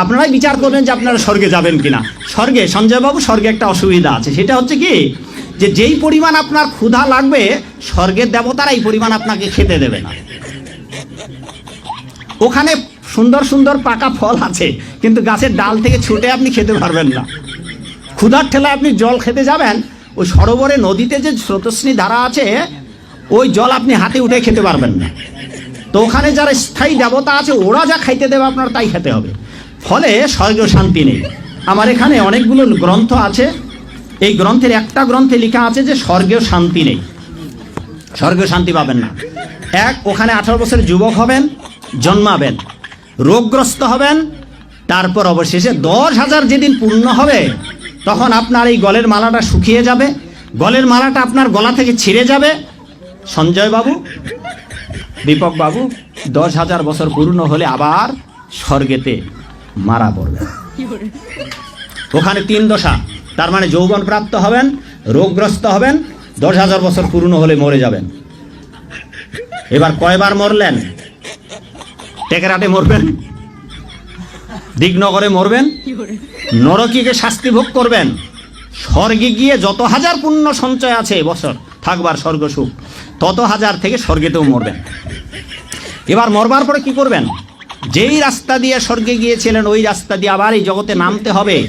আপনারাই বিচার করবেন যে আপনারা স্বর্গে যাবেন কিনা। স্বর্গে, সঞ্জয়বাবু, স্বর্গে একটা অসুবিধা আছে। সেটা হচ্ছে কি, যে যেই পরিমাণ আপনার ক্ষুধা লাগবে, স্বর্গের দেবতারা এই পরিমাণ আপনাকে খেতে দেবে না। ওখানে সুন্দর সুন্দর পাকা ফল আছে, কিন্তু গাছের ডাল থেকে ছুটে আপনি খেতে পারবেন না। ক্ষুধার ঠেলায় আপনি জল খেতে যাবেন, ওই সরোবরে নদীতে যে স্রোতস্বিনী ধারা আছে, ওই জল আপনি হাতে উঠে খেতে পারবেন না। তো ওখানে যারা স্থায়ী দেবতা আছে, ওরা যা খাইতে দেবে আপনার তাই খেতে হবে। ফলে স্বর্গীয় শান্তি নেই। আমার এখানে অনেকগুলো গ্রন্থ আছে। এই গ্রন্থের একটা গ্রন্থে লেখা আছে যে স্বর্গীয় শান্তি নেই। স্বর্গীয় শান্তি পাবেন না। এক, ওখানে আঠারো বছরের যুবক হবেন, জন্মাবেন। রোগগ্রস্ত হবেন, তারপর অবশেষে দশ হাজার যেদিন পূর্ণ হবে, তখন আপনার এই গলের মালাটা শুকিয়ে যাবে। গলের মালাটা আপনার গলা থেকে ছিঁড়ে যাবে। সঞ্জয় বাবু, দীপক বাবু, দশ হাজার বছর পূর্ণ হলে আবার স্বর্গেতে মারা পড়বে। ওখানে তিন দশা। তার মানে যৌবন প্রাপ্ত হবেন, রোগগ্রস্ত হবেন, দশ হাজার বছর পূর্ণ হলে মরে যাবেন। এবার কয়বার মরলেন? টেকেরাটে মরবেন? দিগনগরে মরবেন? নরকিকে শাস্তি ভোগ করবেন? স্বর্গে গিয়ে যত হাজার পুণ্য সঞ্চয় আছে বছর থাকবার স্বর্গ সুখ, তত হাজার থেকে স্বর্গেতেও মরবেন। এবার মরবার পরে কি করবেন? যেই রাস্তা দিয়ে স্বর্গে গিয়েছিলেন ওই রাস্তা দিয়ে আবার এই জগতে নামতে হবে।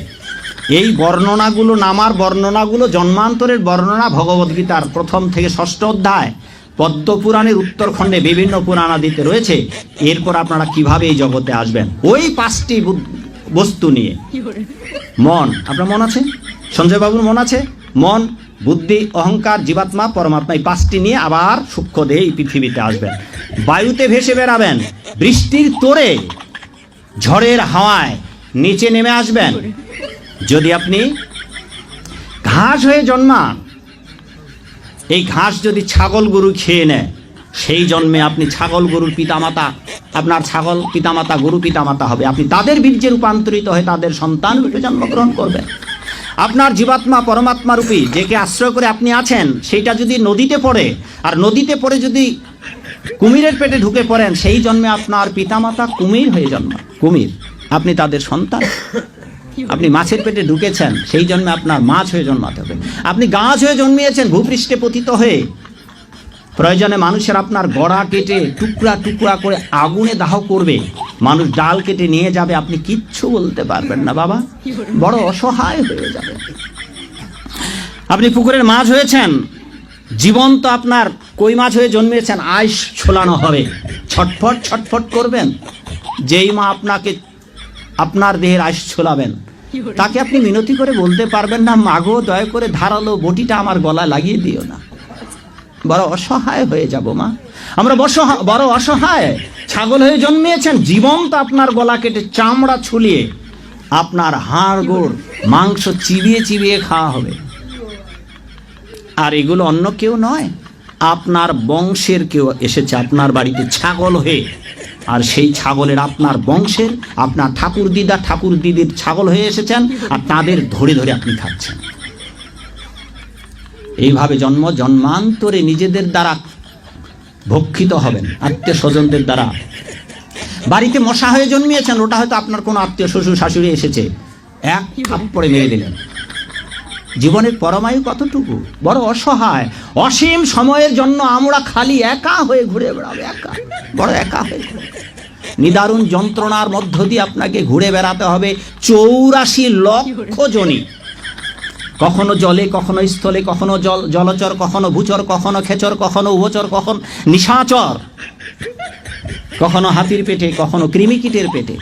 এই বর্ণনাগুলো নামার বর্ণনাগুলো জন্মান্তরের বর্ণনা ভগবদ্গীতার প্রথম থেকে ষষ্ঠ অধ্যায় পদ্মপুরাণের উত্তরখণ্ডে বিভিন্ন পুরাণাদিতে রয়েছে। এরপর আপনারা কীভাবে এই জগতে আসবেন? ওই পাঁচটি বস্তু নিয়ে। মন। আপনার মন আছে? সঞ্জয়বাবুর মন আছে? মন বুদ্ধি, অহংকার, জীবাত্মা, পরমাত্মা, এই পাঁচটি নিয়ে আবার সূক্ষ্ম দেহে এই পৃথিবীতে আসবেন। বায়ুতে ভেসে বেড়াবেন, বৃষ্টির তোরে ঝড়ের হাওয়ায় নিচে নেমে আসবেন। যদি আপনি ঘাস হয়ে জন্মান, এই ঘাস যদি ছাগল গরু খেয়ে নেয়, সেই জন্মে আপনি ছাগল গরুর পিতামাতা, আপনার ছাগল পিতামাতা, গরু পিতামাতা হবে। আপনি তাদের বীর্যে রূপান্তরিত হয়ে তাদের সন্তান রূপে জন্মগ্রহণ করবেন। আপনার জীবাত্মা পরমাত্মা রূপী যেকে আশ্রয় করে আপনি আছেন, সেইটা যদি নদীতে পড়ে, আর নদীতে পড়ে যদি কুমিরের পেটে ঢুকে পড়েন, সেই জন্মে আপনার পিতামাতা কুমির হয়ে জন্ম কুমির। আপনি তাদের সন্তান। আপনি মাছের পেটে ঢুকেছেন, সেই জন্মে আপনার মাছ হয়ে জন্মাতে হবে। আপনি গাছ হয়ে জন্মিয়েছেন, ভূপৃষ্ঠে পতিত হয়ে। প্রয়োজনে মানুষের আপনার গড়া কেটে টুকরা টুকরা করে আগুনে দাহ করবে। মানুষ ডাল কেটে নিয়ে যাবে, আপনি কিচ্ছু বলতে পারবেন না বাবা। বড় অসহায় হয়ে যাবে। আপনি পুকুরের মাছ হয়েছেন, জীবন্ত আপনার কই মাছ হয়ে জন্মিয়েছেন আইস ছোলানো হবে। ছটফট ছটফট করবেন, যেই মা আপনাকে আপনার দেহের আইস ছোলাবেন। তাকে আপনি মিনতি করে বলতে পারবেন না মাগো দয়া করে ধারালো বটিটা আমার গলায় লাগিয়ে দিও না। বড় অসহায় হয়ে যাব মা। আমরা বড় অসহায়। ছাগল হয়ে জন্মিয়েছেন, জীবন্ত আপনার গলা কেটে চামড়া ছুলিয়ে আপনার হাড়, গোড়, মাংস চিবিয়ে চিবিয়ে খাওয়া হবে। আর এগুলো অন্য কেউ নয়, আপনার বংশের কেউ এসেছে আপনার বাড়িতে ছাগল হয়ে। আর সেই ছাগলের আপনার বংশের, আপনার ঠাকুর দিদা, ঠাকুর দিদির ছাগল হয়ে এসেছেন আর তাদের ধরে ধরে আপনি খাচ্ছেন। এইভাবে জন্ম, জন্মান্তরে নিজেদের দ্বারা ভক্ষিত হবেন আত্মীয় স্বজনদের দ্বারা। বাড়িতে মশা হয়ে জন্মিয়েছেন, ওটা হয়তো আপনার কোনো আত্মীয় শ্বশুর শাশুড়ি এসেছে। এক থাপ্পড়ে মেরে দিলেন। জীবনের পরমায়ু কতটুকু? বড় অসহায়। অসীম সময়ের জন্য আমরা খালি একা হয়ে ঘুরে বেড়াবো, একা। বড় একা হয়ে নিদারুণ যন্ত্রণার মধ্য দিয়ে আপনাকে ঘুরে বেড়াতে হবে। চৌরাশি লক্ষ জনি। কখনো জলে, কখনো স্থলে, কখনো জল, জলচর, কখনো ভূচর, কখনো খেচর, কখনো উভচর, কখনো নিশাচর। কখনো হাতির পেটে, কখনো কৃমিকীটের পেটে।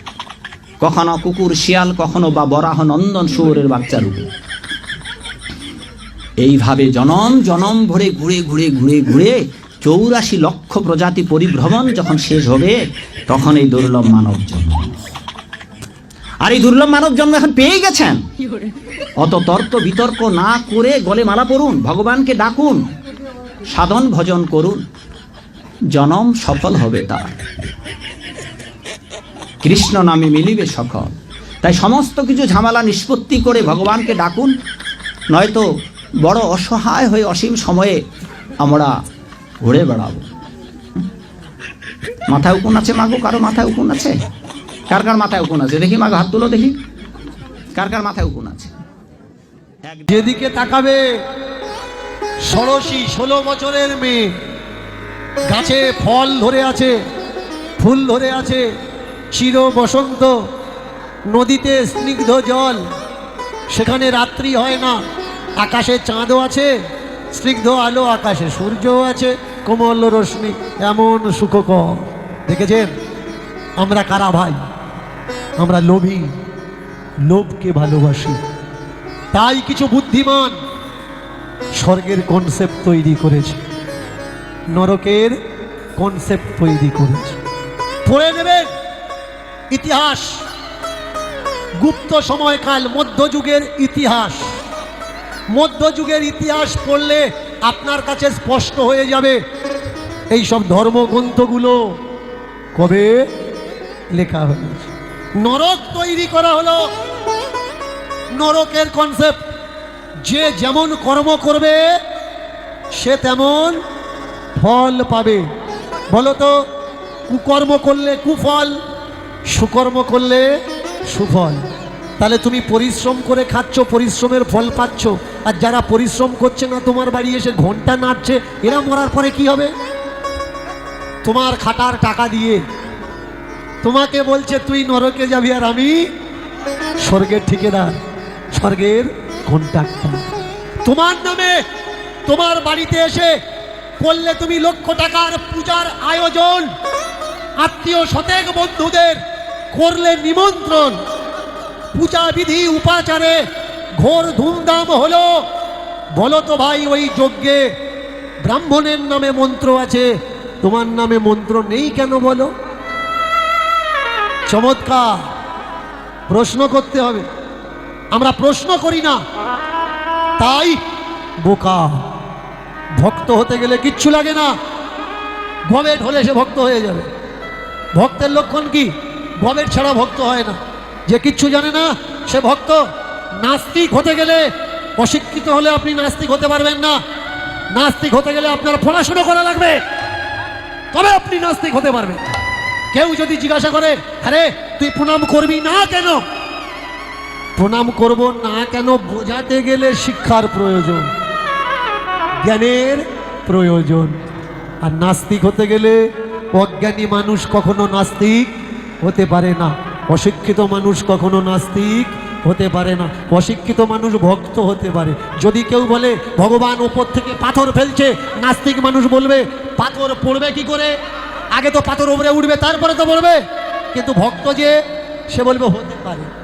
কখনো কুকুর, শিয়াল, কখনো বা বরাহ নন্দন শুয়োরের বাচ্চা রূপে। এইভাবে জনম জনম ভরে ঘুরে ঘুরে ঘুরে ঘুরে চৌরাশি লক্ষ প্রজাতি পরিভ্রমণ যখন শেষ হবে, তখন এই দুর্লভ মানব জন্ম। আর এই দুর্লভ মানব জন্ম এখন পেয়ে গেছেন। অত তর্ক বিতর্ক না করে গলে মালা পড়ুন ভগবানকে ডাকুন সাধন ভজন করুন জনম সফল হবে তার। কৃষ্ণ নামে মিলিবে সকল। তাই সমস্ত কিছু ঝামেলা নিষ্পত্তি করে ভগবানকে ডাকুন নয়তো বড় অসহায় হয়ে অসীম সময়ে আমরা ঘুরে বেড়াবো। মাথায় উকুন আছে মাগো কারও মাথায় উকুন আছে? কার কার মাথায় উকুন আছে? দেখি মাকে হাত তুলো দেখি। কার কার মাথায় উকুন আছে? যেদিকে তাকাবে ষোড়শী ষোলো বছরের মেয়ে। গাছে ফল ধরে আছে, ফুল ধরে আছে, চির বসন্ত। নদীতে স্নিগ্ধ জল, সেখানে রাত্রি হয় না। আকাশে চাঁদও আছে, স্নিগ্ধ আলো আকাশে সূর্যও আছে, কোমল রশ্মি এমন সুখকর। দেখেছেন? আমরা কারা ভাই? আমরা লোভী, লোভকে ভালোবাসি। তাই কিছু বুদ্ধিমান স্বর্গের কনসেপ্ট তৈরি করেছে। নরকের কনসেপ্ট তৈরি করেছে। পড়ে নেবেন ইতিহাস। গুপ্ত সময়কাল, মধ্যযুগের ইতিহাস। মধ্যযুগের ইতিহাস পড়লে আপনার কাছে স্পষ্ট হয়ে যাবে, এই সব ধর্মগ্রন্থগুলো কবে লেখা হয়েছে? নরক তৈরি করা হলো। নরকের কনসেপ্ট যে যেমন কর্ম করবে, সে তেমন ফল পাবে। বলো তো, কুকর্ম করলে কুফল, সুকর্ম করলে সুফল। তাহলে তুমি পরিশ্রম করে খাচ্ছ, পরিশ্রমের ফল পাচ্ছ। আর যারা পরিশ্রম করছে না, তোমার বাড়ি এসে ঘণ্টা নাড়ছে, এরা মরার পরে কি হবে? তোমার খাটার টাকা দিয়ে তোমাকে বলছে, তুই নরকে যাবি আর আমি স্বর্গের ঠিকাদার। স্বর্গের কন্ট্রাক্টর। তোমার নামে তোমার বাড়িতে এসে করলে তুমি লক্ষ টাকার পূজার আয়োজন আত্মীয় শতেক বন্ধুদের করলে নিমন্ত্রণ। পূজা বিধি উপাচারে ঘোর ধুমধাম হলো। বলো তো ভাই, ওই যজ্ঞে ব্রাহ্মণের নামে মন্ত্র আছে। তোমার নামে মন্ত্র নেই কেন বলো? চমৎকার। প্রশ্ন করতে হবে। আমরা প্রশ্ন করি না। তাই বোকা। ভক্ত হতে গেলে কিচ্ছু লাগে না। গবেট হলে সে ভক্ত হয়ে যাবে। ভক্তের লক্ষণ কি? গবেট ছাড়া ভক্ত হয় না। যে কিচ্ছু জানে না, সে ভক্ত। নাস্তিক হতে গেলে অশিক্ষিত হলে আপনি নাস্তিক হতে পারবেন না। নাস্তিক হতে গেলে আপনার পড়াশুনো করা লাগবে। তবে আপনি নাস্তিক হতে পারবেন। কেউ যদি জিজ্ঞাসা করে, আরে, তুই প্রণাম করবি না কেন? প্রণাম করব না কেন বোঝাতে গেলে শিক্ষার প্রয়োজন, জ্ঞানের প্রয়োজন। আর নাস্তিক হতে গেলে অজ্ঞানী মানুষ কখনো নাস্তিক হতে পারে না। অশিক্ষিত মানুষ কখনো নাস্তিক হতে পারে না। অশিক্ষিত মানুষ ভক্ত হতে পারে। যদি কেউ বলে, ভগবান ওপর থেকে পাথর ফেলছে নাস্তিক মানুষ বলবে, পাথর পড়বে কি করে? আগে তো পাথর উপরে উঠবে, তারপরে তো বলবে। কিন্তু ভক্ত যে, সে বলবে, হতে পারে।